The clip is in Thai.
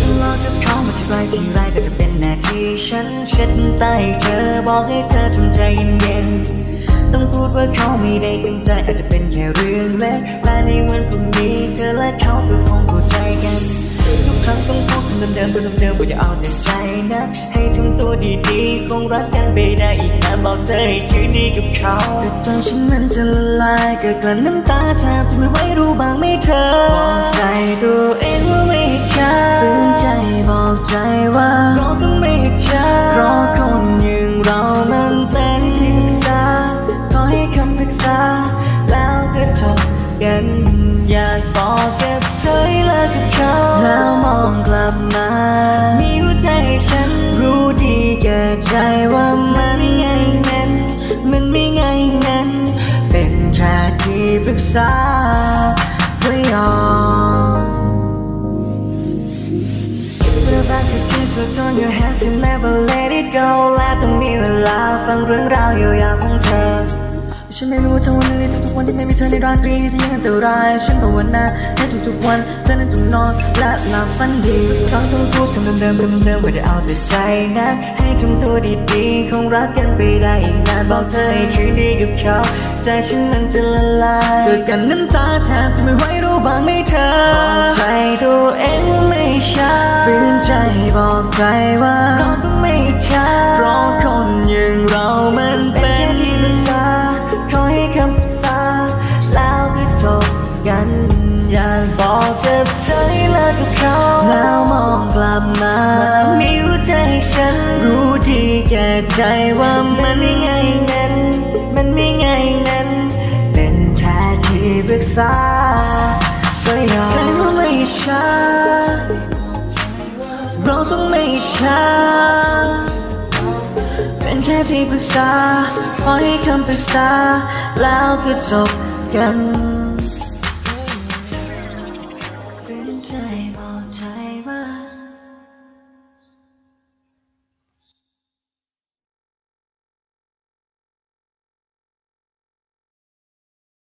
ทะเลาะเขามาที่ไรที่ไรก็จะเป็นหน้าที่ฉันเช็ดใต้เธอบอกให้เธอทำใจเย็นๆต้องพูดว่าเขาไม่ได้ตั้งใจอาจจะเป็นแค่เรื่องเล็กแต่ในวันพรุ่งนี้เธอและเขาก็ ครั้งต้องพูดคำเดิมๆพูดเดิมๆว่าอย่าเอาแต่ใจนะ ให้ทำตัวดีๆคงรักกันไปได้อีกนานบอกเธอให้คืนดีกับเขาแต่ใจฉันมันจะละลายเกิดกลั้นน้ำตาแทบจะไม่ไหวรู้บ้างไหมเธอบอกใจตัวเองว่าไม่ช้าฝืนใจบอกใจว่าเราต้องไม่ช้าเพราะคนอย่างเรามันเป็นที่ปรึกษาขอให้คำปรึกษาแล้วก็จบกันอยากบอกกับ ปรึกษาก็ยอม Feel back to tears so turn your hands and never let it go และต้องมีเวลาฟังเรื่องราวยาวๆของเธอ ฉันไม่รู้ทั้งวันในทุกๆวันที่ไม่มีเธอในราตรีที่ยังอันตรายฉันภาวนาให้ทุกๆวันเธอนั้นจงนอนและหลับฝันดีครั้งต้องพูดคำเดิมๆคำเดิมๆว่าจะเอาแต่ใจนะให้ทำตัวดีๆคงรักกันไปได้อีกนานบอกเธอให้คืนดีกับเขาใจฉันนั้นจะละลายเกิดกันน้ำตาแทบจะไม่ไหวรู้บ้างไหมเธอบอกใจตัวเองว่าไม่ช้าฝืนใจบอกใจว่าเราต้องไม่ช้าเพราะคนอย่างเรา บอกกับเธอให้เลิกกับเขา แล้วมองกลับมามีหัวใจให้ฉัน รู้ดีแก่ใจว่ามันไม่ไงนั้น มันไม่ไงนั้น เป็นแค่ที่ปรึกษาก็ยอมแต่ว่าไม่ช้าเราต้องไม่ช้าเป็นแค่ที่ปรึกษาขอให้คำปรึกษา แล้วก็จบกัน